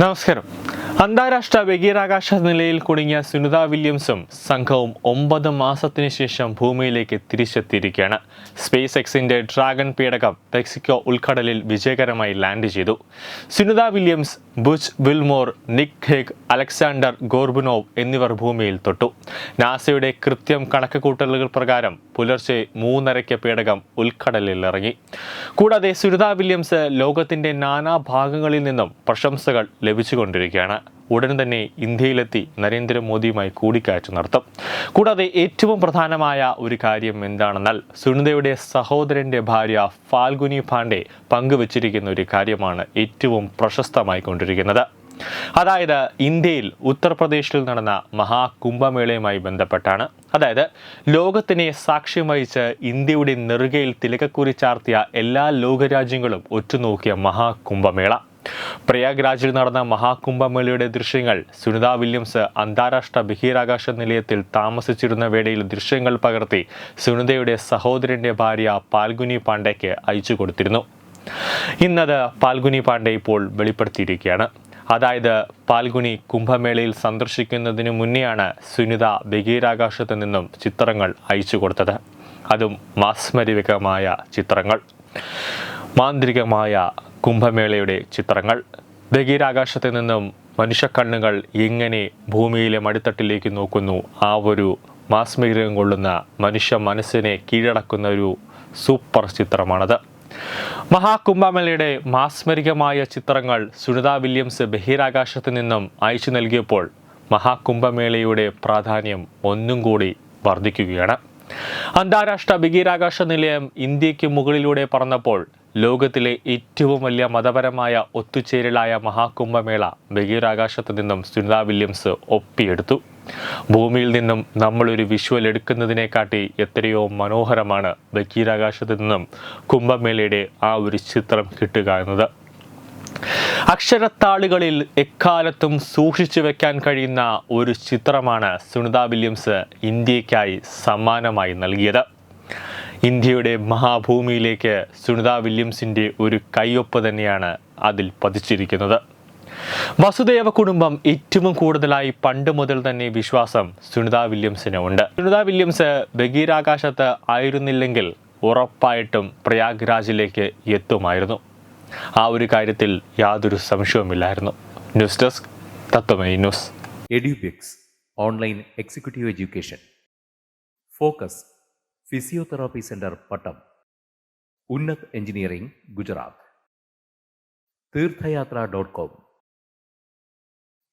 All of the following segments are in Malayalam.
നമസ്കാരം. അന്താരാഷ്ട്ര ബഹിരാകാശ നിലയിൽ കുടുങ്ങിയ സുനിത വില്യംസും സംഘവും ഒമ്പത് മാസത്തിന് ശേഷം ഭൂമിയിലേക്ക് തിരിച്ചെത്തിയിരിക്കുകയാണ്. സ്പേസ് എക്സിന്റെ ഡ്രാഗൺ പേടകം മെക്സിക്കോ ഉൾക്കടലിൽ വിജയകരമായി ലാൻഡ് ചെയ്തു. Sunita Williams Butch Wilmore Nick Hague Alexander Gorbunov എന്നിവർ ഭൂമിയിൽ തൊട്ടു. നാസയുടെ കൃത്യം കണക്കുകൂട്ടലുകൾ പ്രകാരം പുലർച്ചെ മൂന്നരയ്ക്ക് പേടകം ഉൾക്കടലിൽ ഇറങ്ങി കൂടാതെ സുനിത വില്യംസ് ലോകത്തിന്റെ നാനാ ഭാഗങ്ങളിൽ നിന്നും പ്രശംസകൾ ലഭിച്ചുകൊണ്ടിരിക്കുകയാണ്. ഉടൻ തന്നെ ഇന്ത്യയിലെത്തി നരേന്ദ്രമോദിയുമായി കൂടിക്കാഴ്ച നടത്തും. കൂടാതെ ഏറ്റവും പ്രധാനമായ ഒരു കാര്യം എന്താണെന്നാൽ സുനിതയുടെ സഹോദരന്റെ ഭാര്യ ഫാൽഗുനി പാണ്ഡെ പങ്കുവച്ചിരിക്കുന്ന ഒരു കാര്യമാണ് ഏറ്റവും പ്രശസ്തമായി കൊണ്ടിരിക്കുന്നത് അതായത് ഇന്ത്യയിൽ ഉത്തർപ്രദേശിൽ നടന്ന മഹാകുംഭമേളയുമായി ബന്ധപ്പെട്ടാണ്. അതായത് ലോകത്തിനെ സാക്ഷ്യം വഹിച്ച് ഇന്ത്യയുടെ നെറുകയിൽ തിലകക്കുറി ചാർത്തിയ എല്ലാ ലോകരാജ്യങ്ങളും ഒറ്റുനോക്കിയ മഹാകുംഭമേള. പ്രയാഗ്രാജിൽ നടന്ന മഹാകുംഭമേളയുടെ ദൃശ്യങ്ങൾ സുനിത വില്യംസ് അന്താരാഷ്ട്ര ബഹിരാകാശ നിലയത്തിൽ താമസിച്ചിരുന്ന വേളയിൽ ദൃശ്യങ്ങൾ പകർത്തി സുനിതയുടെ സഹോദരന്റെ ഭാര്യ പാൽഗുനി പാണ്ഡെക്ക് അയച്ചു കൊടുത്തിരുന്നു. ഇന്നത് പാൽഗുനി പാണ്ഡെ ഇപ്പോൾ വെളിപ്പെടുത്തിയിരിക്കുകയാണ്. അതായത് പാൽഗുനി കുംഭമേളയിൽ സന്ദർശിക്കുന്നതിനു മുന്നെയാണ് സുനിത ബഹീരാകാശത്ത് നിന്നും ചിത്രങ്ങൾ അയച്ചു കൊടുത്തത്. അതും മാസ്മരികമായ ചിത്രങ്ങൾ. മാന്ത്രികമായ കുംഭമേളയുടെ ചിത്രങ്ങൾ. ബഹീരാകാശത്ത് നിന്നും മനുഷ്യക്കണ്ണുകൾ എങ്ങനെ ഭൂമിയിലെ മടിത്തട്ടിലേക്ക് നോക്കുന്നു ആ ഒരു മാസ്മരികം കൊള്ളുന്ന മനുഷ്യ മനസ്സിനെ കീഴടക്കുന്ന ഒരു സൂപ്പർ ചിത്രമാണത്. മഹാകുംഭമേളയുടെ മാസ്മരികമായ ചിത്രങ്ങൾ സുനിത വില്യംസ് ബഹിരാകാശത്ത് നിന്നും അയച്ചു നൽകിയപ്പോൾ മഹാകുംഭമേളയുടെ പ്രാധാന്യം ഒന്നും കൂടി വർദ്ധിക്കുകയാണ്. അന്താരാഷ്ട്ര ബഹിരാകാശ നിലയം ഇന്ത്യയ്ക്ക് മുകളിലൂടെ പറന്നപ്പോൾ ലോകത്തിലെ ഏറ്റവും വലിയ മതപരമായ ഒത്തുചേരലായ മഹാകുംഭമേള ബഹിരാകാശത്ത് നിന്നും സുനിത വില്യംസ് ഒപ്പിയെടുത്തു. ഭൂമിയിൽ നിന്നും നമ്മളൊരു വിഷ്വൽ എടുക്കുന്നതിനെക്കാട്ടി എത്രയോ മനോഹരമാണ് ബക്കീരാകാശത്ത് നിന്നും കുംഭമേളയുടെ ആ ഒരു ചിത്രം കിട്ടുക എന്നത്. അക്ഷരത്താളുകളിൽ എക്കാലത്തും സൂക്ഷിച്ചു വെക്കാൻ കഴിയുന്ന ഒരു ചിത്രമാണ് സുനിത വില്യംസ് ഇന്ത്യക്കായി സമ്മാനമായി നൽകിയത്. ഇന്ത്യയുടെ മഹാഭൂമിയിലേക്ക് സുനിത വില്യംസിന്റെ ഒരു കയ്യൊപ്പ് തന്നെയാണ് അതിൽ പതിച്ചിരിക്കുന്നത്. വസുദേവ കുടുംബം ഏറ്റവും കൂടുതലായി പണ്ട് മുതൽ തന്നെ വിശ്വാസം സുനിത വില്യംസിന് ഉണ്ട്. സുനിത വില്യംസ് ബഗീരാകാശത്ത് ആയിരുന്നില്ലെങ്കിൽ ഉറപ്പായിട്ടും പ്രയാഗ്രാജിലേക്ക് എത്തുമായിരുന്നു. ആ ഒരു കാര്യത്തിൽ യാതൊരു സംശയവുമില്ലായിരുന്നു. News desk തത്വമേ news. Edubix online executive education. Focus physiotherapy centre Pattom. Unnat engineering Gujarat. Theerthayatra dot com.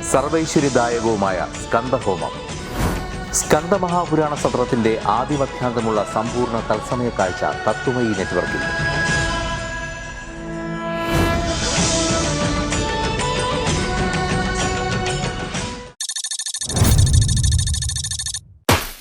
സർവൈശ്വര്യദായകവുമായ സ്കന്ദഹോമം സ്കന്ദമഹാപുരാണ സത്രത്തിന്റെ ആദിമധ്യാന്തമുള്ള സമ്പൂർണ തത്സമയ കാഴ്ച തത്വമയി നെറ്റ്വർക്കിൽ.